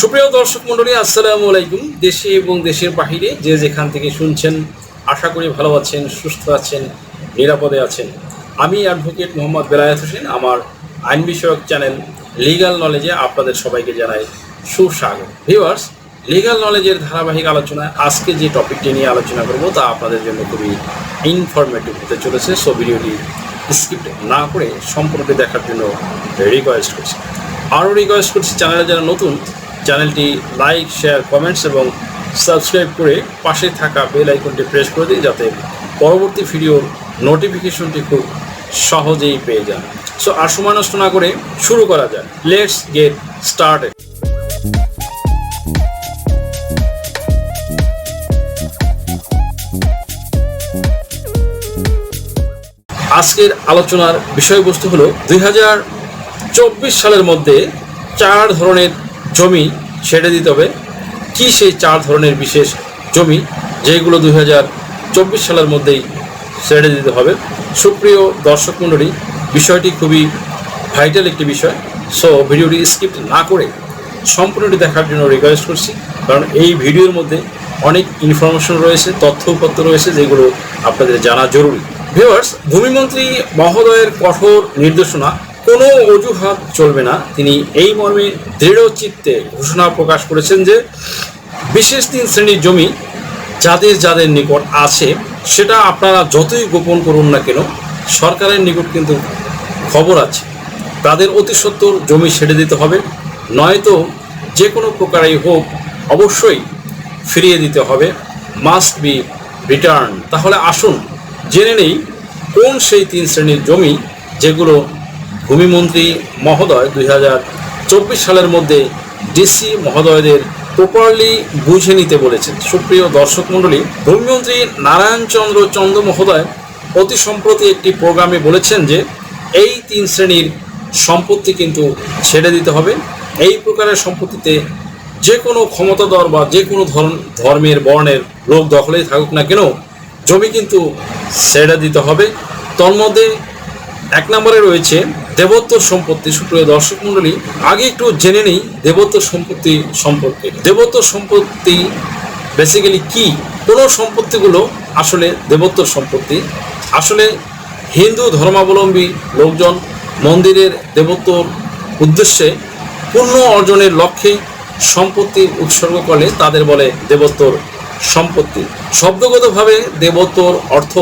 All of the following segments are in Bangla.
সুপ্রিয় দর্শক মন্ডলী আসসালামু আলাইকুম। দেশে এবং দেশের বাহিরে যে যেখান থেকে শুনছেন, আশা করি ভালো আছেন, সুস্থ আছেন, নিরাপদে আছেন। আমি অ্যাডভোকেট মোহাম্মদ বেলায়েত হোসেন। আমার আইন বিষয়ক চ্যানেল লিগ্যাল নলেজে আপনাদের সবাইকে জানাই সুস্বাগত। ভিউয়ার্স লিগাল নলেজের ধারাবাহিক আলোচনায় আজকে যে টপিকটি নিয়ে আলোচনা করব, তা আপনাদের জন্য খুবই ইনফরমেটিভ হতে চলেছে। সো ভিডিওটি স্কিপ না করে সম্পূর্ণটি দেখার জন্য রিকোয়েস্ট করছি। আরও রিকোয়েস্ট করছি চ্যানেলে যারা নতুন চ্যানেলটি লাইক, শেয়ার, কমেন্টস এবং সাবস্ক্রাইব করে পাশে থাকা বেল আইকনটি প্রেস করে দিই যাতে পরবর্তী ভিডিওর নোটিফিকেশনটি খুব সহজেই পেয়ে যান। সো আর সময় নষ্ট না করে শুরু করা যায় লেটস গেট স্টার্টেড আজকের আলোচনার বিষয়বস্তু হলো দুই সালের মধ্যে চার ধরনের জমি ছেড়ে দিতে হবে। কি সেই চার ধরনের বিশেষ জমি যেগুলো দুই সালের মধ্যেই ছেড়ে দিতে হবে? সুপ্রিয় দর্শক মণ্ডলী, বিষয়টি খুবই ভাইটাল একটি বিষয়। সো ভিডিওটি স্কিপ না করে সম্পূর্ণটি দেখার জন্য রিকোয়েস্ট করছি। কারণ এই ভিডিওর মধ্যে অনেক ইনফরমেশন রয়েছে তথ্য তথ্যপত্র রয়েছে, যেগুলো আপনাদের জানা জরুরি। ভিউয়ার্স ভূমিমন্ত্রী মহোদয়ের কঠোর নির্দেশনা কোনো অজুহাত চলবে না। তিনি এই মর্মে দৃঢ় চিত্তে ঘোষণা প্রকাশ করেছেন যে, বিশেষ তিন শ্রেণির জমি যাদের যাদের নিকট আছে, সেটা আপনারা যতই গোপন করুন না কেন, সরকারের নিকট কিন্তু খবর আছে। তাদের অতি সত্বর জমি ছেড়ে দিতে হবে, নয়তো যে কোনো প্রকারেই হোক, অবশ্যই ফিরিয়ে দিতে হবে। মাস্ট বি রিটার্ন তাহলে আসুন, জেনে নেই কোন সেই তিন শ্রেণির জমি যেগুলো ভূমিমন্ত্রী মহোদয় দুই সালের মধ্যে ডিসি মহোদয়দের প্রপারলি বুঝে নিতে বলেছেন। সুপ্রিয় দর্শক মণ্ডলী, ভূমিমন্ত্রী নারায়ণচন্দ্র চন্দ্র মহোদয় অতি সম্প্রতি একটি প্রোগ্রামে বলেছেন যে, এই তিন শ্রেণির সম্পত্তি কিন্তু ছেড়ে দিতে হবে। এই প্রকারের সম্পত্তিতে যে কোনো ক্ষমতাধর বা যে কোনো ধর্মের বর্ণের লোক দখলেই থাকুক না কেন, জমি কিন্তু ছেড়ে দিতে হবে। তন্মধ্যে এক নম্বরে রয়েছে দেবত্ব সম্পত্তি। সুপ্রিয় দর্শক মণ্ডলী, আগে একটু জেনে নেই দেবত্ব সম্পত্তি সম্পর্কে। দেবত্ব সম্পত্তি বেসিক্যালি কি? কোন সম্পত্তিগুলো আসলে দেবত্বর সম্পত্তি? আসলে হিন্দু ধর্মাবলম্বী লোকজন মন্দিরের দেবত্বর উদ্দেশ্যে পুণ্য অর্জনের লক্ষ্যে সম্পত্তি উৎসর্গ করলে তাদের বলে দেবত্বর সম্পত্তি। শব্দগতভাবে দেবত্বর অর্থ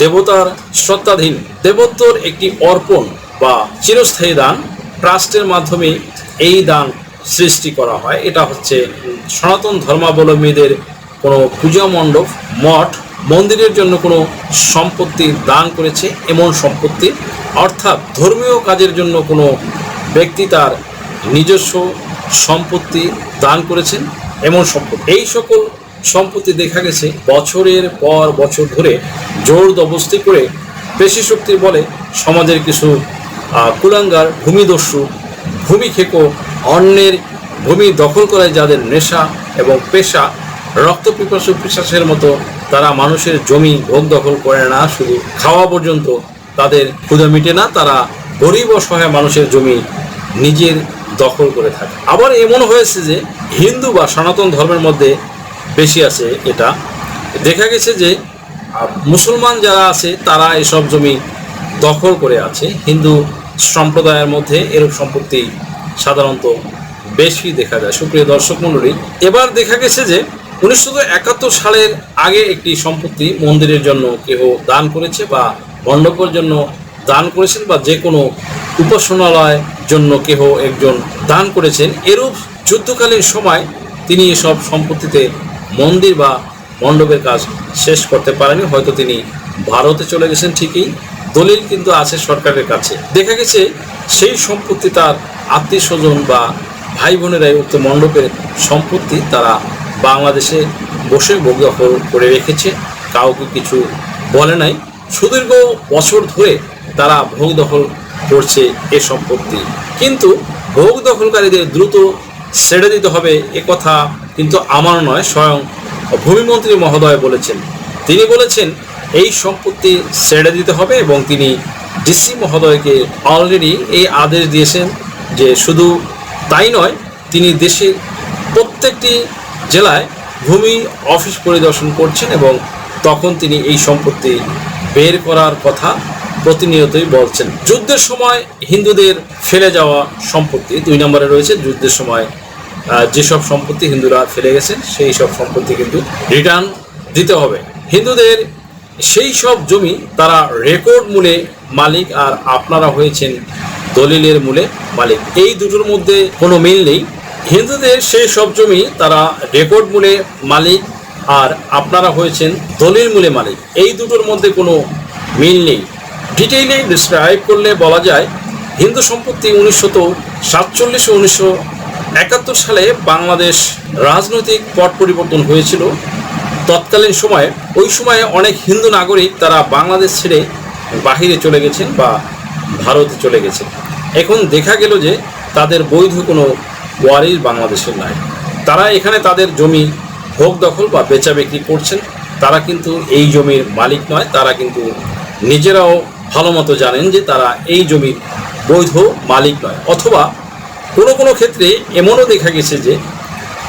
দেবতার সত্তাধীন দেবত্বর একটি অর্পণ বা চিরস্থায়ী দান ট্রাস্টের মাধ্যমে এই দান সৃষ্টি করা হয়। এটা হচ্ছে সনাতন ধর্মাবলম্বীদের কোনো পূজা মণ্ডপ, মঠ, মন্দিরের জন্য কোনো সম্পত্তি দান করেছে, এমন সম্পত্তি। অর্থাৎ ধর্মীয় কাজের জন্য কোনো ব্যক্তি তার নিজস্ব সম্পত্তি দান করেছেন, এমন সম্পত্তি। এই সকল সম্পত্তি দেখা গেছে বছরের পর বছর ধরে জোর দবস্তি করে পেশি শক্তির বলে সমাজের কিছু কুলাঙ্গার, ভূমিদস্যু ভূমি খেকো অন্যের ভূমি দখল করায় যাদের নেশা এবং পেশা, রক্ত পিপাসু পিশাসের মতো তারা মানুষের জমি ভোগ দখল করে না, শুধু খাওয়া পর্যন্ত তাদের ক্ষুদা মিটে না, তারা গরিব অসহায় মানুষের জমি নিজের দখল করে থাকে। আবার এমন হয়েছে যে হিন্দু বা সনাতন ধর্মের মধ্যে বেশি আছে এটা। দেখা গেছে যে মুসলমান যারা আছে, তারা এসব জমি দখল করে আছে। হিন্দু সম্প্রদায়ের মধ্যে এরূপ সম্পত্তি সাধারণত বেশি দেখা যায়। সুপ্রিয় দর্শক মণ্ডলী, এবার দেখা গেছে যে, উনিশশো একাত্তর সালের আগে একটি সম্পত্তি মন্দিরের জন্য কেহ দান করেছে বা মণ্ডপের জন্য দান করেছেন বা যে কোনো উপাসনালয়ের জন্য কেহ একজন দান করেছেন। এরূপ যুদ্ধকালীন সময় তিনি এসব সম্পত্তিতে মন্দির বা মণ্ডপের কাজ শেষ করতে পারেনি। হয়তো তিনি ভারতে চলে গেছেন ঠিকই। দলিল কিন্তু আছে সরকারের কাছে। দেখা গেছে, সেই সম্পত্তি তার আত্মীয় স্বজন বা ভাই বোনেরাই উক্ত মণ্ডপের সম্পত্তি তারা বাংলাদেশে বসে ভোগ করে রেখেছে। কাউকে কিছু বলে নাই। সুদীর্ঘ বছর ধরে তারা ভোগ দখল করছে এ সম্পত্তি। কিন্তু ভোগ দখলকারীদের দ্রুত ছেড়ে দিতে হবে এ কথা কিন্তু আমার নয়, স্বয়ং ভূমিমন্ত্রী মহোদয় বলেছেন। তিনি বলেছেন, এই সম্পত্তি ছেড়ে দিতে হবে এবং তিনি ডিসি মহোদয়কে অলরেডি এই আদেশ দিয়েছেন যে শুধু তাই নয়, তিনি দেশের প্রত্যেকটি জেলায় ভূমি অফিস পরিদর্শন করছেন এবং তখন তিনি এই সম্পত্তি বের করার কথা প্রতিনিয়তই বলছেন। যুদ্ধের সময় হিন্দুদের ফেলে যাওয়া সম্পত্তি দুই নম্বরে রয়েছে, যুদ্ধের সময় যেসব সম্পত্তি হিন্দুরা ফেলে গেছেন সেই সব সম্পত্তি কিন্তু রিটার্ন দিতে হবে। হিন্দুদের সেই সব জমি তারা রেকর্ড মূলে মালিক আর আপনারা হয়েছেন দলিলের মূলে মালিক। এই দুটোর মধ্যে কোনো মিল নেই। হিন্দুদের সেই সব জমি তারা রেকর্ড মূলে মালিক আর আপনারা হয়েছেন দলিল মূলে মালিক। এই দুটোর মধ্যে কোনো মিল নেই। ডিটেইলে ডিসক্রাইব করলে বলা যায়, হিন্দু সম্পত্তি উনিশশো সাতচল্লিশ উনিশশো একাত্তর সালে বাংলাদেশ রাজনৈতিক পট পরিবর্তন হয়েছিল। তৎকালীন সময়ে, ওই সময়ে অনেক হিন্দু নাগরিক তারা বাংলাদেশ ছেড়ে বাহিরে চলে গেছেন বা ভারতে চলে গেছেন। এখন দেখা গেল যে তাদের বৈধ কোনো ওয়ারিশ বাংলাদেশের নাই। তারা এখানে তাদের জমি ভোগ দখল বা বেচা বিক্রি করছেন। তারা কিন্তু এই জমির মালিক নয়, তারা কিন্তু নিজেরাও ভালো মতো জানেন যে তারা এই জমির বৈধ মালিক নয়। অথবা কোনো কোনো ক্ষেত্রে এমনও দেখা গেছে যে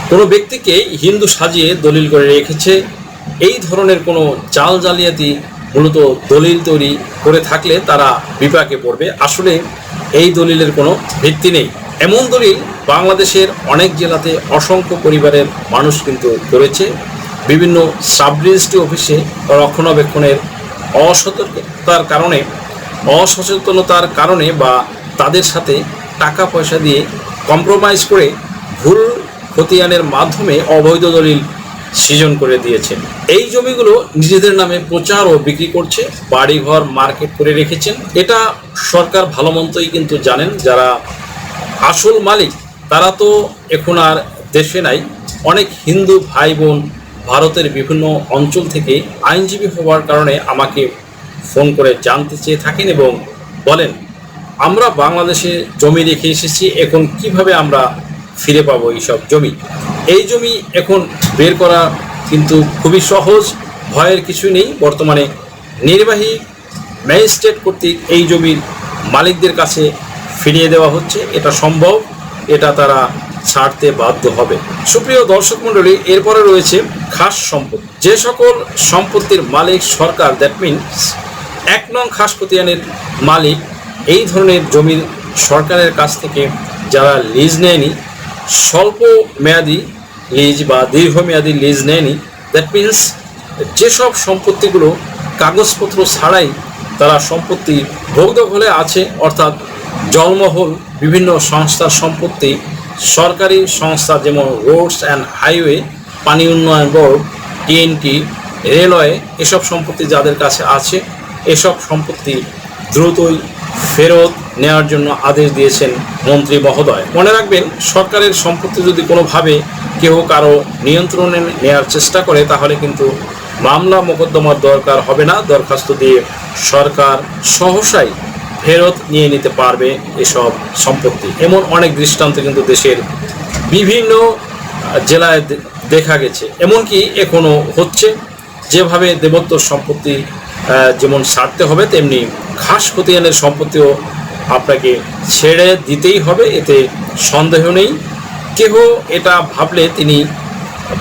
কোনো ব্যক্তিকে হিন্দু সাজিয়ে দলিল করে রেখেছে। এই ধরনের কোনো চাল জালিয়াতি মূলত দলিল তৈরি করে থাকলে তারা বিপাকে পড়বে। আসলে এই দলিলের কোনো ভিত্তি নেই। এমন দলিল বাংলাদেশের অনেক জেলাতে অসংখ্য পরিবারের মানুষ কিন্তু করেছে। বিভিন্ন সাব রেজিস্ট্রি অফিসে রক্ষণাবেক্ষণের অসতর্কতার কারণে, অসচেতনতার কারণে বা তাদের সাথে টাকা পয়সা দিয়ে কম্প্রোমাইজ করে ভুল খতিয়ানের মাধ্যমে অবৈধ দলিল সৃজন করে দিয়েছেন এই জমিগুলো নিজেদের নামে প্রচার ও বিক্রি করছে, বাড়িঘর মার্কেট করে রেখেছেন। এটা সরকার ভালো মতোই কিন্তু জানেন, যারা আসল মালিক তারা তো এখন আর দেশে নাই। অনেক হিন্দু ভাই বোন ভারতের বিভিন্ন অঞ্চল থেকে আইনজীবী হওয়ার কারণে আমাকে ফোন করে জানতে চেয়ে থাকেন এবং বলেন আমরা বাংলাদেশে জমি রেখে এসেছি, এখন কীভাবে আমরা ফিরে পাবো এইসব জমি? এই জমি এখন বের করা কিন্তু খুবই সহজ, ভয়ের কিছু নেই। বর্তমানে নির্বাহী ম্যাজিস্ট্রেট কর্তৃক এই জমির মালিকদের কাছে ফিরিয়ে দেওয়া হচ্ছে। এটা সম্ভব, এটা তারা ছাড়তে বাধ্য হবে। সুপ্রিয় দর্শক মণ্ডলী, এরপরে রয়েছে খাস সম্পত্তি। যে সকল সম্পত্তির মালিক সরকার দ্যাট মিনস এক নং খাস খতিয়ানের মালিক এই ধরনের জমির সরকারের কাছ থেকে যারা লিজ নেয়নি, স্বল্প মেয়াদি লিজ বা দীর্ঘমেয়াদী লিজ নেয়নি দ্যাট মিন্স যেসব সম্পত্তিগুলো কাগজপত্র ছাড়াই তারা সম্পত্তি ভোগ দখলে আছে, অর্থাৎ জলমহল, বিভিন্ন সংস্থার সম্পত্তি, সরকারি সংস্থা যেমন রোডস অ্যান্ড হাইওয়ে পানি উন্নয়ন বোর্ড টিএনটি রেলওয়ে এসব সম্পত্তি যাদের কাছে আছে, এসব সম্পত্তি দ্রুতই ফেরত নেওয়ার জন্য আদেশ দিয়েছেন মন্ত্রী মহোদয়। মনে রাখবেন, সরকারের সম্পত্তি যদি কোনোভাবে কেউ কারও নিয়ন্ত্রণে নেওয়ার চেষ্টা করে, তাহলে কিন্তু মামলা মোকদ্দমার দরকার হবে না। দরখাস্ত দিয়ে সরকার সহসাই ফেরত নিয়ে নিতে পারবে এসব সম্পত্তি। এমন অনেক দৃষ্টান্ত কিন্তু দেশের বিভিন্ন জেলায় দেখা গেছে। এমনকি এখনও হচ্ছে, যেভাবে দেবত্ব সম্পত্তি যেমন সারতে হবে, তেমনি খাস খতিয়ানের সম্পত্তিও আপনাকে ছেড়ে দিতেই হবে, এতে সন্দেহ নেই। কেহ এটা ভাবলে তিনি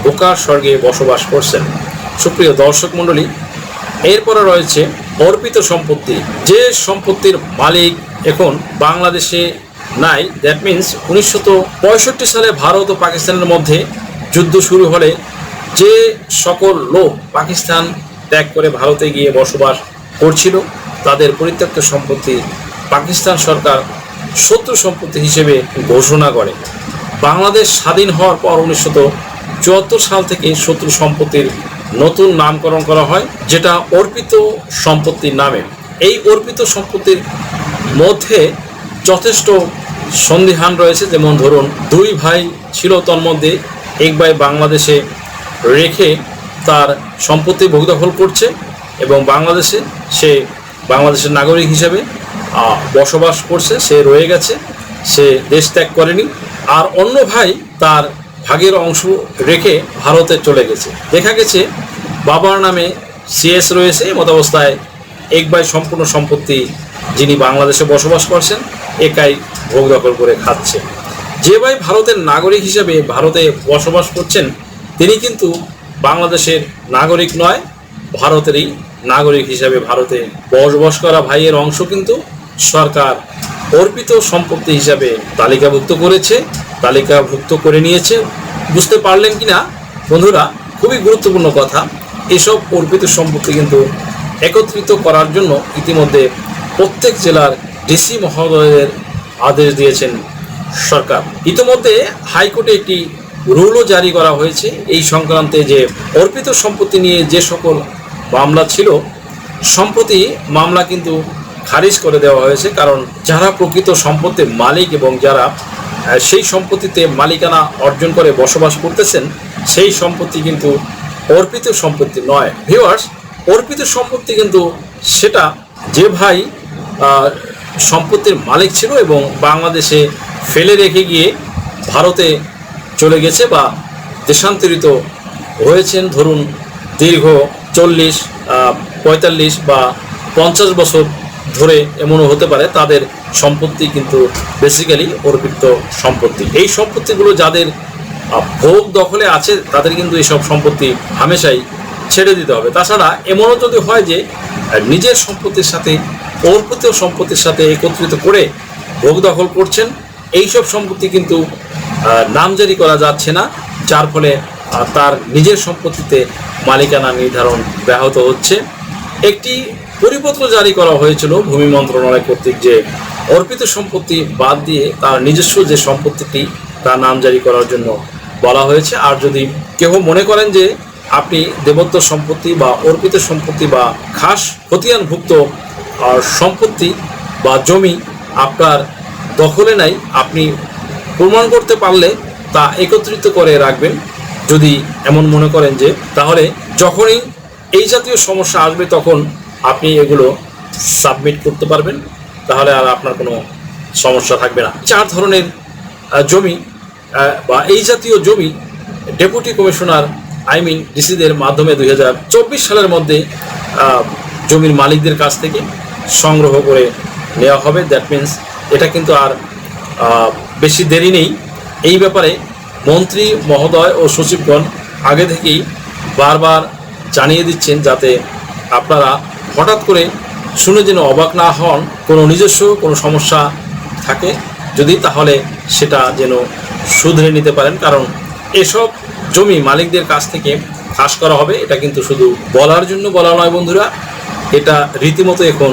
বোকার স্বর্গে বসবাস করছেন। সুপ্রিয় দর্শক মণ্ডলী, এরপরে রয়েছে অর্পিত সম্পত্তি। যে সম্পত্তির মালিক এখন বাংলাদেশে নাই দ্যাট মিন্স উনিশশো পঁয়ষট্টি সালে ভারত ও পাকিস্তানের মধ্যে যুদ্ধ শুরু হলে যে সকল লোক পাকিস্তান ত্যাগ করে ভারতে গিয়ে বসবাস করছিল। তাদের পরিত্যক্ত সম্পত্তি পাকিস্তান সরকার শত্রু সম্পত্তি হিসেবে ঘোষণা করে। বাংলাদেশ স্বাধীন হওয়ার পর উনিশশো চুয়াত্তর সাল থেকে শত্রু সম্পত্তির নতুন নামকরণ করা হয়, যেটা অর্পিত সম্পত্তির নামে। এই অর্পিত সম্পত্তির মধ্যে যথেষ্ট সন্দিহান রয়েছে, যেমন ধরুন দুই ভাই ছিল তন্মধ্যে, এক ভাই বাংলাদেশে রেখে তার সম্পত্তি ভোগদখল করছে এবং বাংলাদেশে সে বাংলাদেশের নাগরিক হিসেবে বসবাস করছে, সে রয়ে গেছে, সে দেশ ত্যাগ করেনি। আর অন্য ভাই তার ভাগের অংশ রেখে ভারতে চলে গেছে। দেখা গেছে বাবার নামে সিএস রয়েছে, মতাবস্থায় এক ভাই সম্পূর্ণ সম্পত্তি যিনি বাংলাদেশে বসবাস করছেন, একাই ভোগ দখল করে খাচ্ছে। যে ভাই ভারতের নাগরিক হিসেবে ভারতে বসবাস করছেন, তিনি কিন্তু বাংলাদেশের নাগরিক নয়, ভারতেরই নাগরিক হিসাবে ভারতে বসবাস করা ভাইয়ের অংশ কিন্তু সরকার অর্পিত সম্পত্তি হিসাবে তালিকাভুক্ত করেছে, তালিকাভুক্ত করে নিয়েছে। বুঝতে পারলেন কিনা? বন্ধুরা, খুবই গুরুত্বপূর্ণ কথা। এসব অর্পিত সম্পত্তি কিন্তু একত্রিত করার জন্য ইতিমধ্যে প্রত্যেক জেলার ডিসি মহোদয়ের আদেশ দিয়েছেন সরকার। ইতিমধ্যে হাইকোর্টে একটি রুলও জারি করা হয়েছে। এই সংক্রান্তে যে অর্পিত সম্পত্তি নিয়ে যে সকল মামলা ছিল, সম্প্রতি মামলা কিন্তু খারিজ করে দেওয়া হয়েছে, কারণ যারা প্রকৃত সম্পত্তির মালিক এবং যারা সেই সম্পত্তিতে মালিকানা অর্জন করে বসবাস করতেছেন, সেই সম্পত্তি কিন্তু অর্পিত সম্পত্তি নয়। ভিউয়ার্স অর্পিত সম্পত্তি কিন্তু সেটা যে ভাই সম্পত্তির মালিক ছিল এবং বাংলাদেশে ফেলে রেখে গিয়ে ভারতে চলে গেছে বা দেশান্তরিত হয়েছেন, ধরুন দীর্ঘ চল্লিশ পঁয়তাল্লিশ বা পঞ্চাশ বছর ধরে এমনও হতে পারে, তাদের সম্পত্তি কিন্তু বেসিক্যালি অর্পিত সম্পত্তি। এই সম্পত্তিগুলো যাদের ভোগ দখলে আছে, তাদের কিন্তু এইসব সম্পত্তি হামেশাই ছেড়ে দিতে হবে। তাছাড়া এমনও যদি হয় যে নিজের সম্পত্তির সাথে, অর্পিত সম্পত্তির সাথে একত্রিত করে ভোগ দখল করছেন, এইসব সম্পত্তি কিন্তু আহ, নামজারি করা যাচ্ছে না যার ফলে তার নিজের সম্পত্তিতে মালিকানা নির্ধারণ ব্যাহত হচ্ছে। একটি পরিপত্র জারি করা হয়েছিল ভূমি মন্ত্রণালয় কর্তৃক যে অর্পিত সম্পত্তি বাদ দিয়ে তার নিজস্ব যে সম্পত্তিটি তার নাম জারি করার জন্য বলা হয়েছে। আর যদি কেউ মনে করেন যে আপনি দেবত্ব সম্পত্তি বা অর্পিত সম্পত্তি বা খাস খতিয়ানভুক্ত সম্পত্তি বা জমি আপনার দখলে নাই আপনি প্রমাণ করতে পারলে তা একত্রিত করে রাখবেন। যদি এমন মনে করেন যে, তাহলে যখনই এই জাতীয় সমস্যা আসবে তখন আপনি এগুলো সাবমিট করতে পারবেন। তাহলে আর আপনার কোনো সমস্যা থাকবে না। চার ধরনের জমি বা এই জাতীয় জমি ডেপুটি কমিশনার আই মিন ডিসিদের মাধ্যমে দু হাজার চব্বিশ সালের মধ্যে জমির মালিকদের কাছ থেকে সংগ্রহ করে নেওয়া হবে। দ্যাট মিন্স এটা কিন্তু আর বেশি দেরি নেই। এই ব্যাপারে মন্ত্রী, মহোদয় ও সচিবগণ আগে থেকেই বারবার জানিয়ে দিচ্ছেন যাতে আপনারা হঠাৎ করে শুনে যেন অবাক না হন, কোনো নিজস্ব কোনো সমস্যা থাকে, যদি তাহলে সেটা যেন শুধরে নিতে পারেন। কারণ এসব জমি মালিকদের কাছ থেকে খাস করা হবে, এটা কিন্তু শুধু বলার জন্য বলা নয় বন্ধুরা, এটা রীতিমতো এখন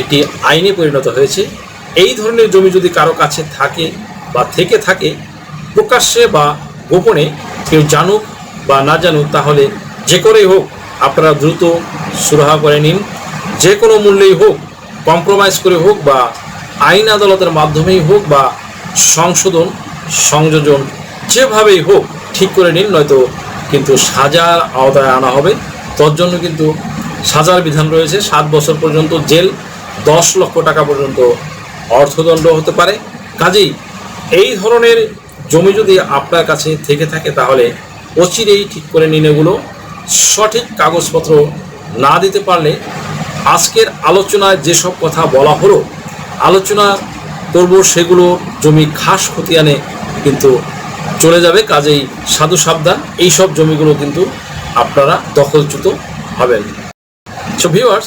একটি আইনে পরিণত হয়েছে। এই ধরনের জমি যদি কারও কাছে থাকে বা থেকে থাকে, প্রকাশ্যে বা গোপনে কেউ জানুক বা না জানুক, তাহলে যে করেই হোক আপনারা দ্রুত সুরাহা করে নিন। যে কোনো মূল্যেই হোক কম্প্রোমাইজ করে হোক বা আইন আদালতের মাধ্যমেই হোক বা সংশোধন, সংযোজন যেভাবেই হোক ঠিক করে নিন, নয়তো কিন্তু সাজার আওতায় আনা হবে। তোর জন্য কিন্তু সাজার বিধান রয়েছে। সাত বছর পর্যন্ত জেল, দশ লক্ষ টাকা পর্যন্ত অর্থদণ্ড হতে পারে। কাজেই এই ধরনের জমি যদি আপনার কাছে থেকে থাকে, তাহলে অচিরেই ঠিক করে নিন এগুলো। সঠিক কাগজপত্র না দিতে পারলে আজকের আলোচনায় যেসব কথা বলা হলো, আলোচনা করব সেগুলো জমি খাস খতিয়ানে কিন্তু চলে যাবে। কাজেই সাধু সাবধান এই সব জমিগুলো কিন্তু আপনারা দখলচ্যুত হবেন। So viewers